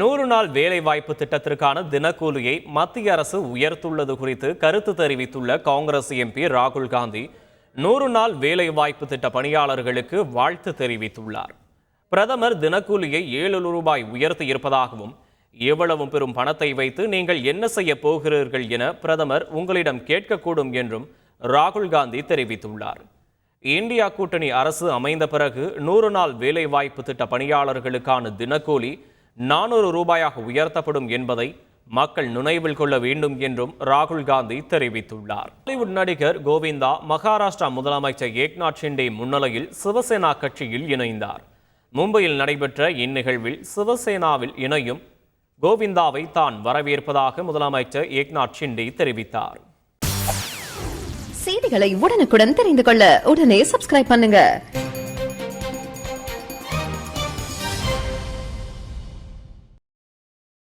நூறு நாள் வேலைவாய்ப்பு திட்டத்திற்கான தினக்கூலியை மத்திய அரசு உயர்த்துள்ளது குறித்து கருத்து தெரிவித்துள்ள காங்கிரஸ் எம்பி ராகுல் காந்தி நூறு நாள் வேலைவாய்ப்பு திட்ட பணியாளர்களுக்கு வாழ்த்து தெரிவித்துள்ளார். பிரதமர் தினக்கூலியை ஏழு ரூபாய் உயர்த்தி இருப்பதாகவும் எவ்வளவு பெரும் பணத்தை வைத்து நீங்கள் என்ன செய்ய போகிறீர்கள் என பிரதமர் உங்களிடம் கேட்கக்கூடும் என்றும் ராகுல் காந்தி தெரிவித்துள்ளார். இந்தியா கூட்டணி அரசு அமைந்த பிறகு நூறு நாள் வேலைவாய்ப்பு திட்ட பணியாளர்களுக்கான தினக்கூலி நானூறு ரூபாயாக உயர்த்தப்படும் என்பதை மக்கள் நினைவில் கொள்ள வேண்டும் என்றும் ராகுல் காந்தி தெரிவித்துள்ளார். பாலிவுட் நடிகர் கோவிந்தா மகாராஷ்டிரா முதலமைச்சர் ஏக்நாத் ஷிண்டே முன்னிலையில் சிவசேனா கட்சியில் இணைந்தார். மும்பையில் நடைபெற்ற இந்நிகழ்வில் சிவசேனாவில் இணையும் கோவிந்தாவை தான் வரவேற்பதாக முதலமைச்சர் ஏக்நாத் ஷிண்டே தெரிவித்தார். செய்திகளை உடனுக்குடன் தெரிந்து கொள்ள உடனே சப்ஸ்கிரைப் பண்ணுங்க.